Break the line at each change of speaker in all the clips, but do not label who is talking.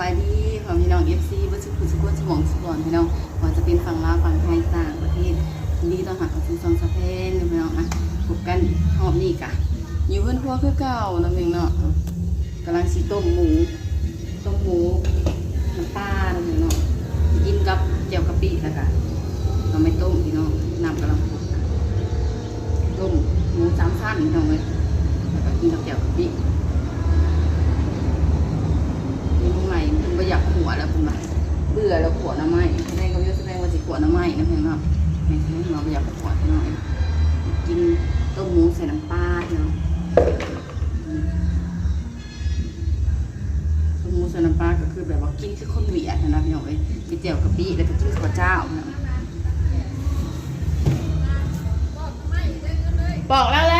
บายดีขอพี่น้องเอฟซีบัสกุสกุลสมองสปอนพี่น้องว่าจะเป็นฝั่งลาวฝั่งไทยต่างประเทศดีตอนรับเข้าสู่ซองสะเพนพี่น้องอะพบกันหอบนี่กะอยู่เพื่อนครัวคือเก่านะเพียงเนาะกำลังสิต้มหมูต้มหมูน้ำปลานะเพียงเนาะกินกับเจียวกะปิแล้วก็เราไม่ต้มพี่น้องน้ำกำลังต้มหมูสามชั้นพี่น้องเลยแล้วก็กินกับเจียวกะปิ มีผู้ใหม่คุณก็อยากขัวแล้วคุณมาเบื่อแล้วขัวน้ำไม้แสดงเขาเยอะแสดงว่าสิขัวน้ำไม้นะเพียงเนาะไม่ใช่เราก็อยากขัวหน่อยกินต้มหมูใส่น้ำปลาเนาะต้มหมูใส่น้ำปลาก็คือแบบว่ากินคือคนเหวียดนะพี่น้องเอ้ยมีเจียวกะปิแล้วก็กินข้าวเจ้านะบอกแล้วแล้ว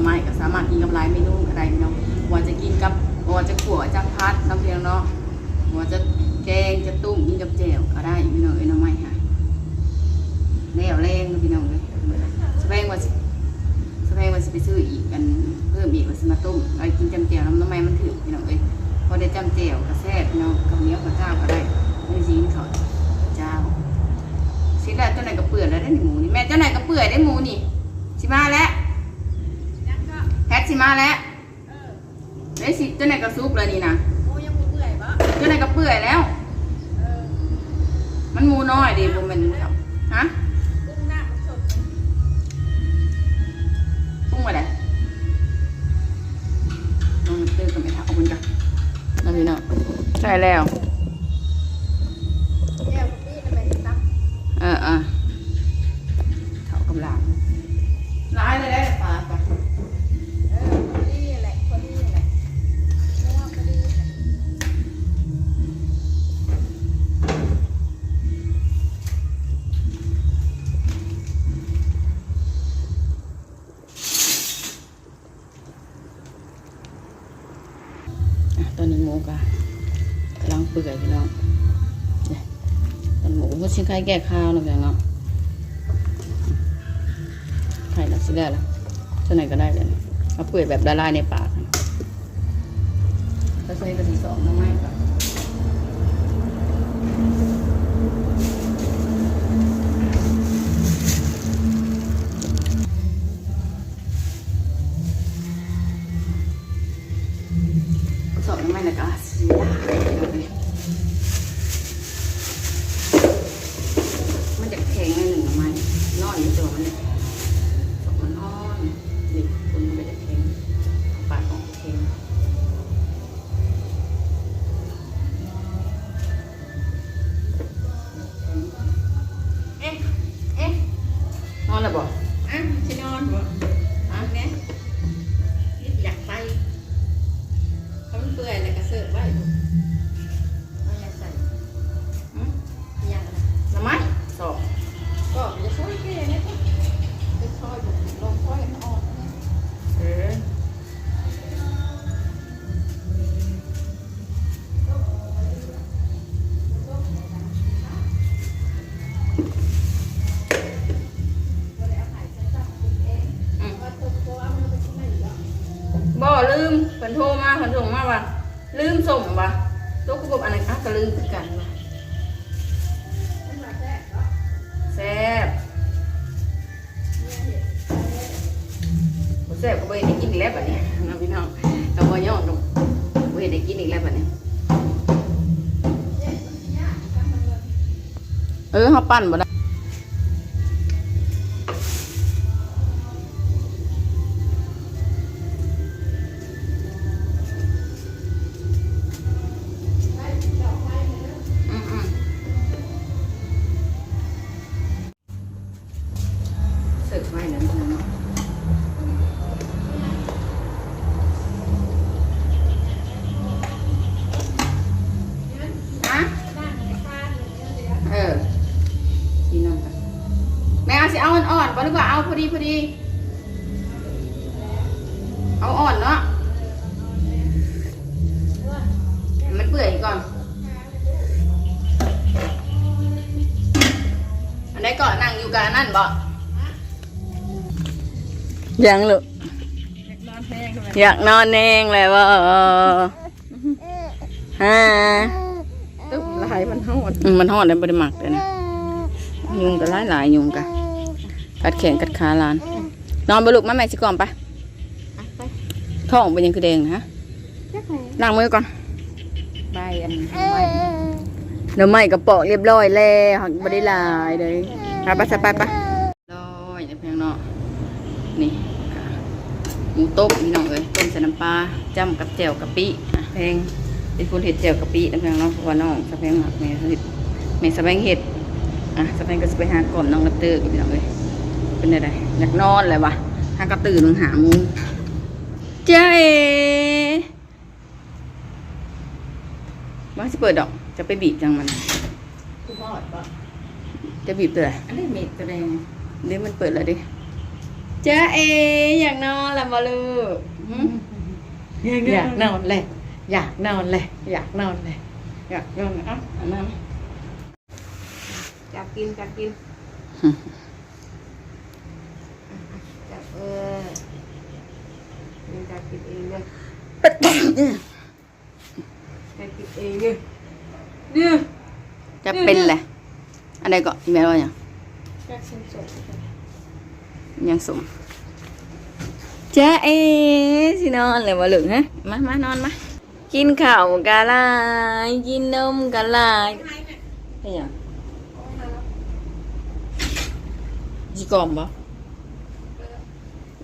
นูหน่อไม้ก็สามารถกินกับหลายเมนูก็ได้พี่น้องว่าจะกินกับว่าจะขั่วจะพัดน้ำเพียงเนาะว่าจะแกงจะตุ้มกินกับแจ่วก็ได้พี่น้องเอ้หน่อไม้ค่ะแล้วแรงพี่น้องเลยสแพงว่าสิสแพงว่าสิไปซื้ออีกกันเพิ่มอีกว่าสิมาตุ้มเอากินจำแจ่วน้ำน้ำไม้มันถือพี่น้องเอ้ยพอได้จำแจ่วกระแซ่บพี่น้องกับเนียวกับเจ้าก็ได้ไม่ซีนเขาเจ้าสิแล้เจ้าไหนก็เปื่อยแล้วได้หมูนี่แม่เจ้าไหนก็เปื่อยได้หมูนี่สิมาแล้ว มาแล้วได้สิเจ้าไหนก็ซุปเลยนี่นะเจ้าไหนก็เปื่อยแล้ว มันหมูน้อยดิผมเป็นครับฮะปรุงมาได้ลองเติมกันไปค่ะขอบคุณจ้ะน้ำพี่น้องใช่แล้ว ตอนนี้หมูกะกำลังเปื่อยพี่น้องเนี่ยตอนหมูก็ชิ้นไข่แก่ข้าวนะพี่น้องเนาะไข่ละสิได้ละเท่าไหนก็ได้เลยเอาเปื่อยแบบละลายในปากนะก็ใช้กระสีสองน้ำไม้ก่อน มันส่งวะตัวกู
บอกอะไรคะกระ
ลึงกันวะ
แซ่
บแซ่บก็ไปได้กินอีกแล้วแบบนี้น้องพี่น้องเราไปย่องตรงไปได้กินอีกแล้วแบบนี้เออเขาปั้นบ่ได้ นไหนก่อนนั่งอยู่กับอันนั่นบ่ยังลูก
นอนแห้งทำไม
อยากนอนเองเลยว่าฮะ
ตึ๊บลายมันหด
อืมมันหอดเลยบริมักเลยนะยุงก็หลายหลายๆยุงกะกัดแขนกัดขาหลาน นอนบลุกมาแม่สิก่อนไป
อะไป
ท้องเป็นยังคือแดงนะฮะ
เจ๊ไป
ล้างมือก่อน
ใบอันใบ
เดี๋ยวไม่กระเปาะเรียบร้อยแล้วหักบริลายเลยไปไปไปไปร้อยเพียงเนาะนี่ค่ะหมูต้มพี่น้องเอ้ยต้มใส่น้ำปลาจ้ำกับแจ่วกะปิอะแพงเป็นคนเห็ดแจ่วกะปินะเพียงเนาะเพราะว่าน้องสะแพงหักแม่เห็ดแม่สะแพงเห็ดอะสะแพงก็จะไปหากล่อมน้องรับเตอร์กับพี่น้องเอ้ยเป็นไงอยากนอนเลยวะหากระตื่นมึงหาโมุงเจ๊ว่าจะเปิดดอก จะไปบีบจังมัน
คือหอดปะ
จะบีบตัวไหน
อันนี้เม็ดกระแดง
เดี๋ยวมันเปิดแล้วดิจ้าเออยากนอนแล้วมาลูกหึ
อยากนอนเลยอยากนอนเลยอยากนอนเลย
อยากนอนอะอันนั้น
จับกินจับกินจับเออมันจับกินเองเลยจับกินเองเลยเนี่ย
จะ เป็นแหละอันใดก็อีเมลว่าอย่างยังสมจ้าเอสินอนเลยมาลูกฮะมามานอนมากินข้าวกะลายกินนมกะลายไอ้หยังจีกอมบ่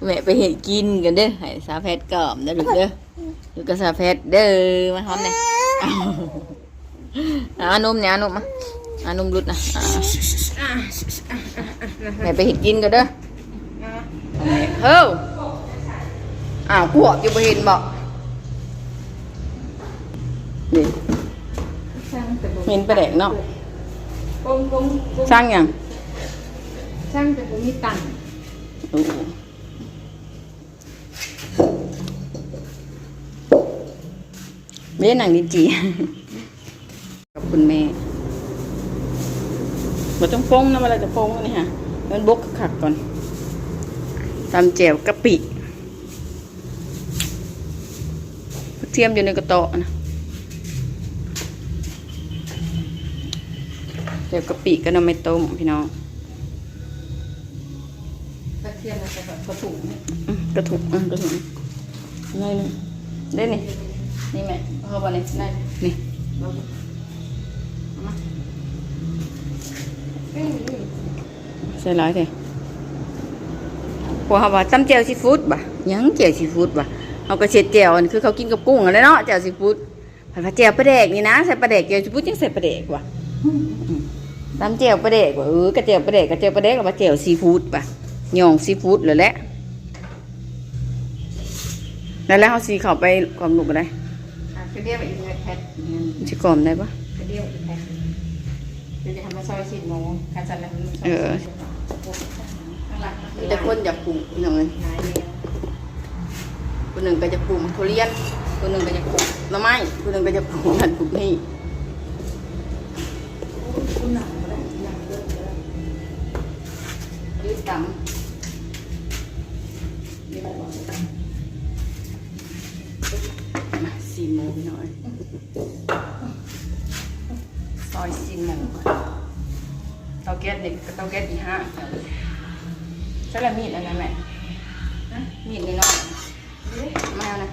แม่ไปเห็นกินกันเด้อให้สาแพทย์กล่อมนะลูกเด้ออยู่กับสาแพทย์เด้อมาทำเนี่ย อาเอาอานุ่มเนี่ยอานุ่มมาอานุ่มรุดนะอ่าแม่ไปเห็นกินกันเด้อเอาแม่เฮ้ยอ้าวพวกอยู่บ่เห็นบ่นี่
ช่างแต่ผม
เห็นไปแดกเนาะ
กงกงกง
สร้างหยัง
ช่างแต่ผมมีตังค์
โอ้โหเบ้หนังดินจีกับ คุณแม่บ่ต้องโป้งนะเวลาจะโป้งนี่ฮะมันบกขักก่อนตำแจ่วกะปิกระเทียมอยู่ในกระโตะนะแจ่วกะปิก็นำไม่ต้มพี่น้อง
กระเทียมอะไรแบบกระถุงเนี่ย
อืมกระถุกอืมกระถุกนี่นี่ได้นี่นี่แม่เอาไปเลยได้นี่
เราเอามาเอ้ยนี่
ใส่ร้ายเลยพวกเขาว่าตำแจ่วซีฟู้ดบ่ะยังแจ่วซีฟู้ดบ่ะเอากระเช็ดแจ่วอันคือเขากินกับกุ้งอะไรเนาะแจ่วซีฟู้ดผัดผัดแจ่วปลาแดกนี่นะใส่ปลาแดกแจ่วซีฟู้ดยังใส่ปลาแดกว่ะอืมตำแจ่วปลาแดกว่ะเออกระเจียวปลาแดกกระเจียวปลาแดกกับปลาแจ่วซีฟู้ดป่ะหย่องซีฟู้ดเลยแหละแล้วแล้วเขาสีเข้าไปกลอมลูกอะไร
อะกระเดียวอีกแพ็ค
มันจะกลอมได้ปะ
กระเดียวอีกแพ็คเดี๋ยวจะทำมาซอยสิบโมงการจัดแล้ว
เออ มีแต่คนอยากปลูกพี่น้องเอ้ยคนหนึ่งก็จะปลูกทุเรียนคนหนึ่งก็จะปลูกหน่อไม้คนหนึ่งก็จะปลูกนั่นปลูกนี่
ยื
ดด
นี่ำ
สี่โมงพี่อยซอยสี่โมง แก๊สเด็กเตาแก๊สอีห้าใช่ละมีดอันนั้นแม่นะมีดในน้อยๆไม่เอานะ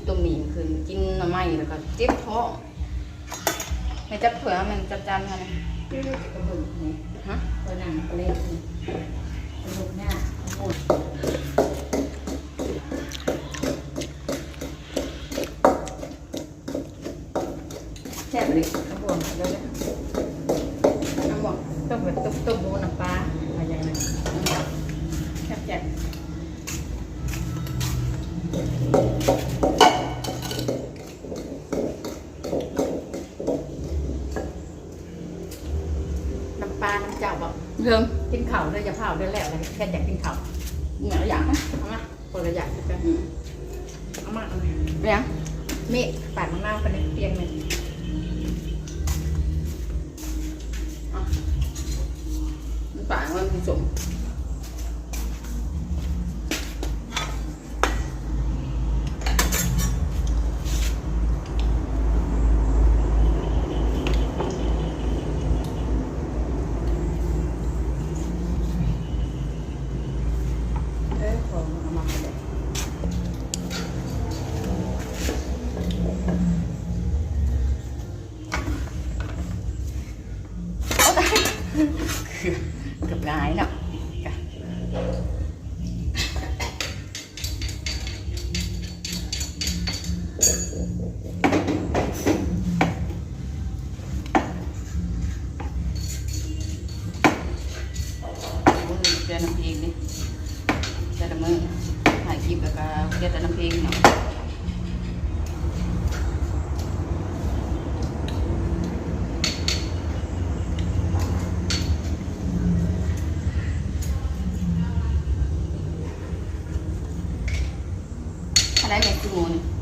กินตัวหมี่คืนกินหน่อไม้แล้วก็เจ็บท้องไม่จับถ้วอมันจับจาน
ค่ะ
ฮะ
ตัวหนังก็เล็กลูกหน้าหมด
แซ่บเลย
ข้าวบวมแล้วนะ เลยจะเผา
เดื
อยแล้วเลยแค่อยากกินเผาว
เหนียวอย่าง
เอามาคนละอยางกันเอามาเอามา
เนี่ย
เมฆปัดมัง
นาวคนเตี
ย
งหนึ่งป่ามันสม cái đó. time at the moment.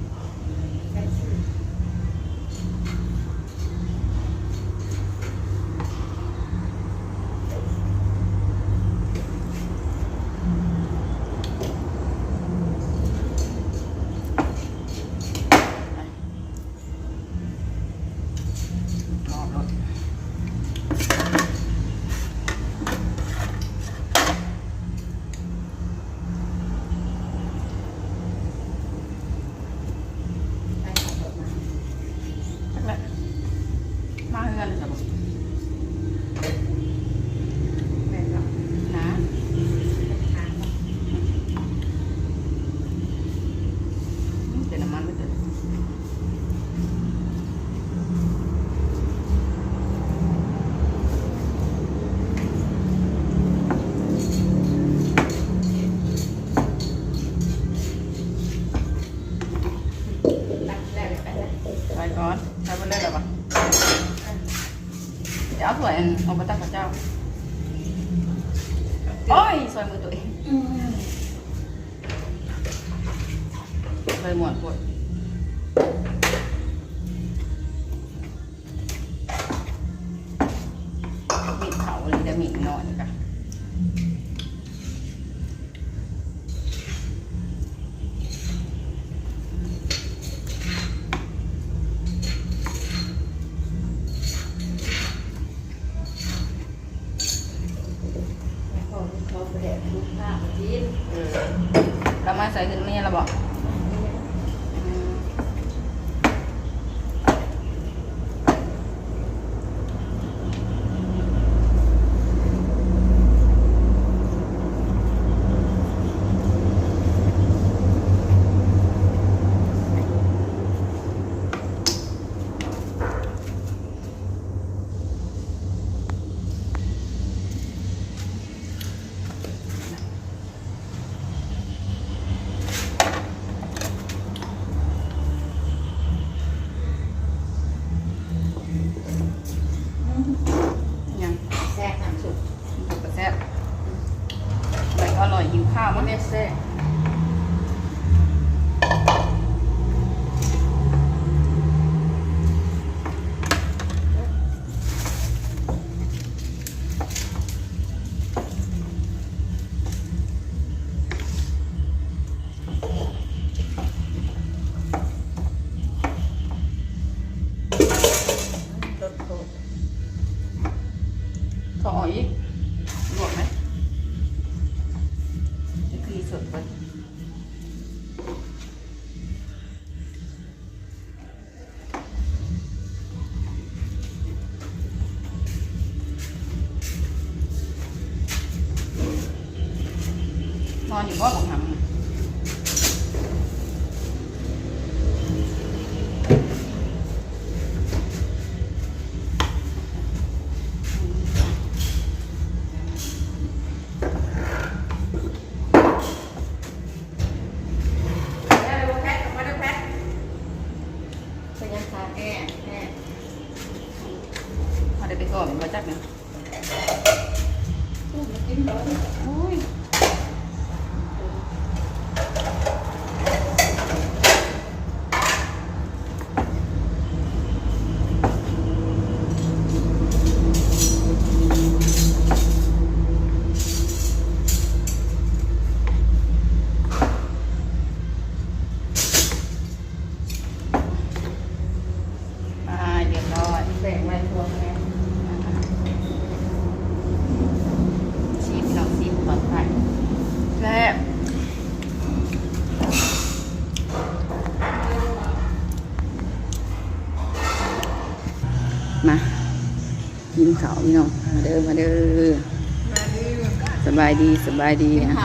ดีสบายดีนะ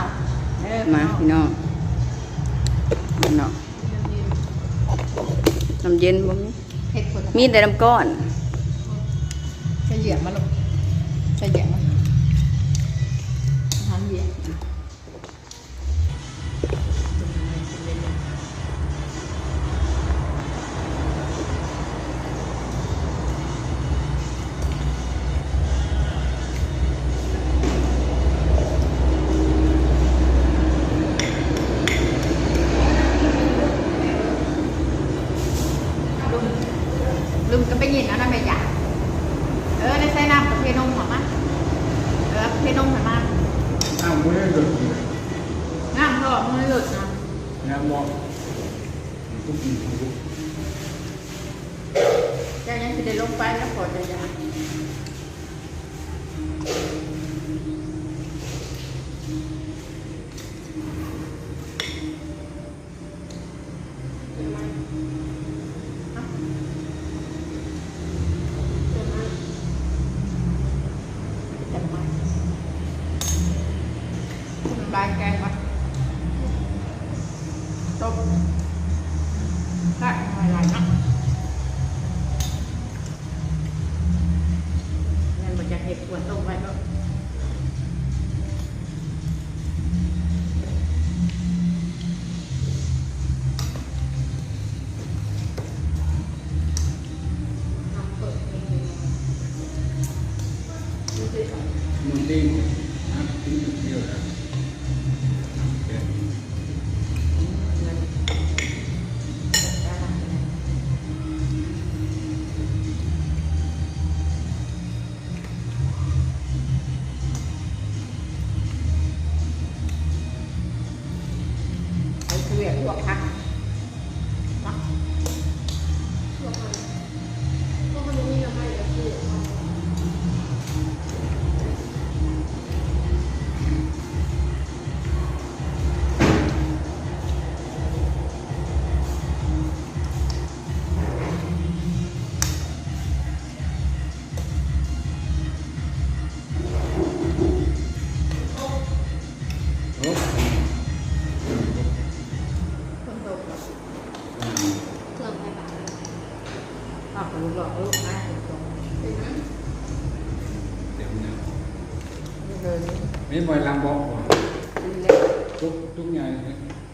มาพี่น้องพี่น้องน้ำเย็นบ่มี
เผ็ดคน
มีแต่น้ำก้อน
ใส่เหยียบมาลูกใส่เหยียบมาอาหารเหยียบ
นะ
มองทุกทีทุก
เจ้ายังจะได้ลงไปแล้วพอจะยั
ง
นไม่
ป
ล่อยลำบอกก่อน
เล็ก
ทุกทุกอย่าง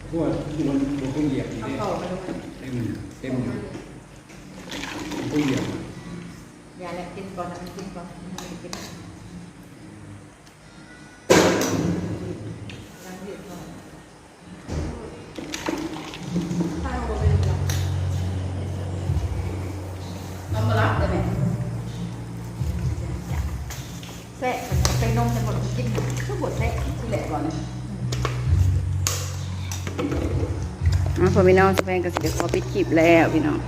ทั่วบนบนทุ่งเหยียบนี่
เอา
เต็
เข้ามาดู
มเต็มอยู่ทุ่งเหยียบ
อย่าแหละกินก่อนนะกินก่อนกิน พอพี่น้องสแปนกสิเดขอปิดคลิปแล้วพี่น้อง